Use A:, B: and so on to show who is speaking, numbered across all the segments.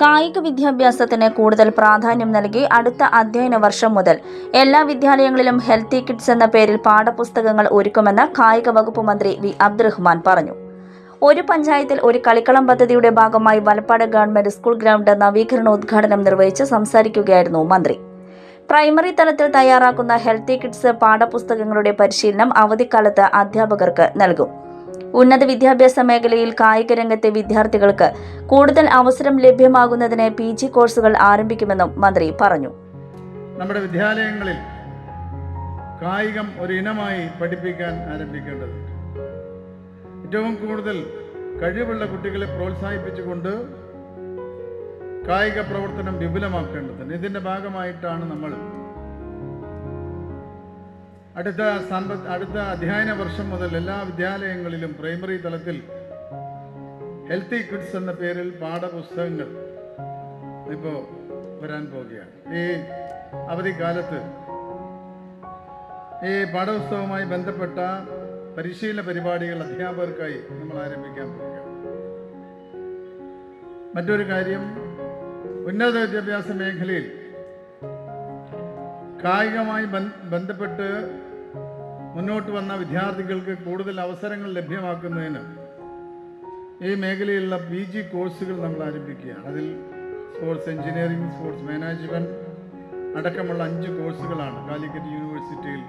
A: കായിക വിദ്യാഭ്യാസത്തിന് കൂടുതൽ പ്രാധാന്യം നൽകി അടുത്ത അധ്യയന വർഷം മുതൽ എല്ലാ വിദ്യാലയങ്ങളിലും ഹെൽത്തി കിഡ്സ് എന്ന പേരിൽ പാഠപുസ്തകങ്ങൾ ഒരുക്കുമെന്ന് കായിക വകുപ്പ് മന്ത്രി വി. അബ്ദുറഹ്മാൻ പറഞ്ഞു. ഒരു പഞ്ചായത്തിൽ ഒരു കളിക്കളം പദ്ധതിയുടെ ഭാഗമായി വലപ്പാട് ഗവൺമെന്റ് സ്കൂൾ ഗ്രൗണ്ട് നവീകരണ ഉദ്ഘാടനം നിർവഹിച്ച് സംസാരിക്കുകയായിരുന്നു മന്ത്രി. പ്രൈമറി തലത്തിൽ തയ്യാറാക്കുന്ന ഹെൽത്തി കിഡ്സ് പാഠപുസ്തകങ്ങളുടെ പരിശീലനം അവധിക്കാലത്ത് അധ്യാപകർക്ക് നൽകും. ഉന്നത വിദ്യാഭ്യാസ മേഖലയിൽ കായിക രംഗത്തെ വിദ്യാർത്ഥികൾക്ക് കൂടുതൽ അവസരം ലഭ്യമാകുന്നതിന് പി ജി കോഴ്സുകൾ ആരംഭിക്കുമെന്നും മന്ത്രി പറഞ്ഞു.
B: നമ്മുടെ വിദ്യാലയങ്ങളിൽ കായികം ഒരു ഇനമായി പഠിപ്പിക്കാൻ ആരംഭിക്കേണ്ടത് ഏറ്റവും കൂടുതൽ കഴിവുള്ള കുട്ടികളെ പ്രോത്സാഹിപ്പിച്ചുകൊണ്ട് കായിക പ്രവർത്തനം വിപുലമാക്കേണ്ടതുണ്ട്. ഇതിന്റെ ഭാഗമായിട്ടാണ് നമ്മൾ അടുത്ത സമ്പ അടുത്ത അധ്യയന വർഷം മുതൽ എല്ലാ വിദ്യാലയങ്ങളിലും പ്രൈമറി തലത്തിൽ ഹെൽത്തി കിഡ്സ് എന്ന പേരിൽ പാഠപുസ്തകങ്ങൾ ഇപ്പോൾ വരാൻ പോവുകയാണ്. ഈ അവധിക്കാലത്ത് ഈ പാഠപുസ്തകവുമായി ബന്ധപ്പെട്ട പരിശീലന പരിപാടികൾ അധ്യാപകർക്കായി നമ്മൾ ആരംഭിക്കാൻ പോവുകയാണ്. മറ്റൊരു കാര്യം ഉന്നത വിദ്യാഭ്യാസ മേഖലയിൽ കായികമായി ബന്ധപ്പെട്ട് മുന്നോട്ട് വന്ന വിദ്യാർത്ഥികൾക്ക് കൂടുതൽ അവസരങ്ങൾ ലഭ്യമാക്കുന്നതിന് ഈ മേഖലയിലുള്ള പി ജി കോഴ്സുകൾ നമ്മൾ ആരംഭിക്കുകയാണ്. അതിൽ സ്പോർട്സ് എഞ്ചിനീയറിംഗ് സ്പോർട്സ് മാനേജ്മെന്റ് അടക്കമുള്ള അഞ്ച് കോഴ്സുകളാണ് കാലിക്കറ്റ് യൂണിവേഴ്സിറ്റിയിൽ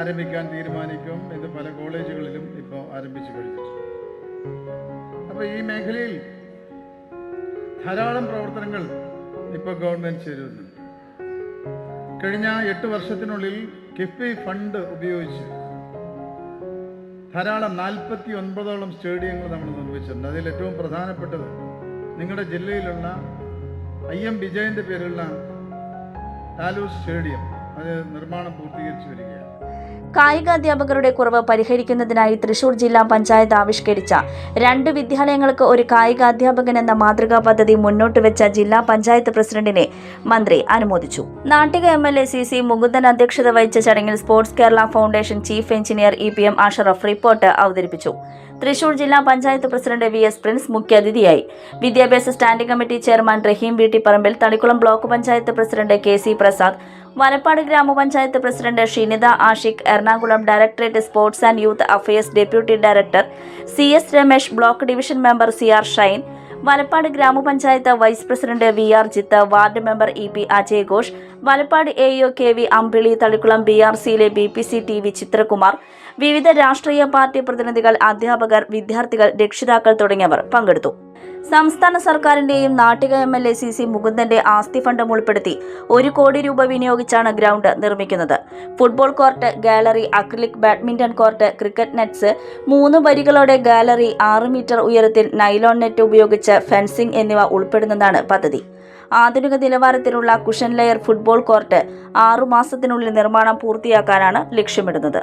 B: ആരംഭിക്കാൻ തീരുമാനിക്കും ഇത് പല കോളേജുകളിലും ഇപ്പോൾ ആരംഭിച്ചു കഴിഞ്ഞിട്ടുണ്ട്. അപ്പോൾ ഈ മേഖലയിൽ ധാരാളം പ്രവർത്തനങ്ങൾ ഇപ്പോൾ ഗവൺമെന്റ് ചെയ്തിരുന്നുണ്ട് കഴിഞ്ഞ എട്ട് വർഷത്തിനുള്ളിൽ കിഫ്ബി ഫണ്ട് ഉപയോഗിച്ച് ധാരാളം നാൽപ്പത്തി ഒൻപതോളം സ്റ്റേഡിയങ്ങൾ നമ്മൾ നിർമ്മിച്ചിട്ടുണ്ട്. അതിൽ ഏറ്റവും പ്രധാനപ്പെട്ടത് നിങ്ങളുടെ ജില്ലയിലുള്ള ഐ എം വിജയന്റെ പേരിലുള്ള താലൂസ് സ്റ്റേഡിയം അത് നിർമ്മാണം പൂർത്തീകരിച്ചു വരികയാണ്.
A: കായികാധ്യാപകരുടെ കുറവ് പരിഹരിക്കുന്നതിനായി തൃശൂർ ജില്ലാ പഞ്ചായത്ത് ആവിഷ്കരിച്ച രണ്ട് വിദ്യാലയങ്ങൾക്ക് ഒരു കായികാധ്യാപകൻ എന്ന മാതൃകാ പദ്ധതി മുന്നോട്ട് വെച്ച ജില്ലാ പഞ്ചായത്ത് പ്രസിഡന്റിനെ മന്ത്രി അനുമോദിച്ചു. Nattika M L A C C Mukundan അധ്യക്ഷത വഹിച്ച ചടങ്ങിൽ sports Kerala foundation chief engineer E P M Ashraf report അവതരിപ്പിച്ചു. തൃശൂർ ജില്ലാ panchayat president V S Prince മുഖ്യാതിഥിയായി. വിദ്യാഭ്യാസ standing committee chairman Rahim Veettipparambil Thalikkulam block panchayat president K C Prasad Vanappad ഗ്രാമപഞ്ചായത്ത് president Shinitha Ashiq Ernakulam directorate sports and youth affairs deputy director C S Ramesh block division member C R Shine Valappad ഗ്രാമപഞ്ചായത്ത് vice president V R Jith ward member E P അജയഘോഷ് Valappad A O K V Ambili Thalikkulam B R സിയിലെ B P C T V Chithrakumar വിവിധ രാഷ്ട്രീയ party പ്രതിനിധികൾ അധ്യാപകർ വിദ്യാർത്ഥികൾ രക്ഷിതാക്കൾ തുടങ്ങിയവർ പങ്കെടുത്തു. സംസ്ഥാന സർക്കാരിന്റെയും Nattika M L A C C മുകുന്ദന്റെ ആസ്തി ഫണ്ടും ഉൾപ്പെടുത്തി ഒരു കോടി രൂപ വിനിയോഗിച്ചാണ് ഗ്രൗണ്ട് നിർമ്മിക്കുന്നത്. Football court gallery acrylic badminton court cricket nets മൂന്ന് വരികളോടെ ഗാലറി ആറ് മീറ്റർ ഉയരത്തിൽ നൈലോൺ നെറ്റ് ഉപയോഗിച്ച് ഫെൻസിംഗ് എന്നിവ ഉൾപ്പെടുന്നതാണ് പദ്ധതി. ആധുനിക നിലവാരത്തിലുള്ള കുഷൻ ലെയർ ഫുട്ബോൾ കോർട്ട് ആറുമാസത്തിനുള്ളിൽ നിർമ്മാണം പൂർത്തിയാക്കാനാണ് ലക്ഷ്യമിടുന്നത്.